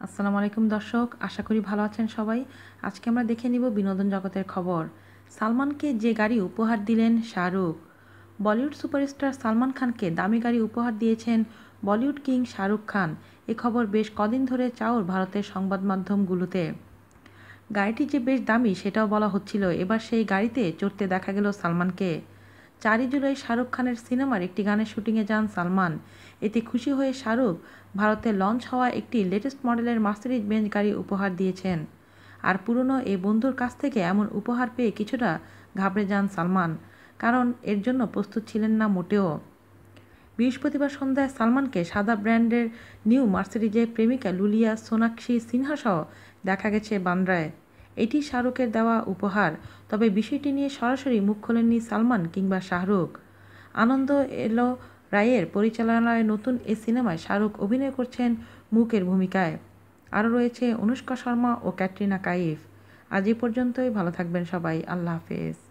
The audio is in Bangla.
আসসালামু আলাইকুম দর্শক, আশা করি ভালো আছেন সবাই। আজকে আমরা দেখে নিব বিনোদন জগতের খবর। সালমানকে যে গাড়ি উপহার দিলেন শাহরুখ। বলিউড সুপারস্টার সালমান খানকে দামি গাড়ি উপহার দিয়েছেন বলিউড কিং শাহরুখ খান। এ খবর বেশ কদিন ধরে চাওর ভারতের সংবাদ মাধ্যমগুলোতে। গাড়িটি যে বেশ দামি, সেটাও বলা হচ্ছিল। এবার সেই গাড়িতে চড়তে দেখা গেল সালমানকে। চারই জুলাই শাহরুখ খানের সিনেমার একটি গানের শুটিংয়ে যান সালমান। এতে খুশি হয়ে শাহরুখ ভারতে লঞ্চ হওয়া একটি লেটেস্ট মডেলের মার্সিডিজ বেঞ্চ গাড়ি উপহার দিয়েছেন। আর পুরনো এই বন্ধুর কাছ থেকে এমন উপহার পেয়ে কিছুটা ঘাবড়ে যান সালমান, কারণ এর জন্য প্রস্তুত ছিলেন না মোটেও। বৃহস্পতিবার সন্ধ্যায় সালমানকে সাদা ব্র্যান্ডের নিউ মার্সিডিজের প্রেমিকা লুলিয়া সোনাক্ষী সিনহাসহ দেখা গেছে বান্দ্রায়। এটি শাহরুখের দেওয়া উপহার। তবে বিষয়টি নিয়ে সরাসরি মুখ খোলেননি সালমান কিংবা শাহরুখ। আনন্দ এলো রায়ের পরিচালনায় নতুন এ সিনেমায় শাহরুখ অভিনয় করছেন মুকের ভূমিকায়। আরও রয়েছে অনুষ্কা শর্মা ও ক্যাটরিনা কাইফ। আজ এ পর্যন্তই, ভালো থাকবেন সবাই, আল্লাহ হাফেজ।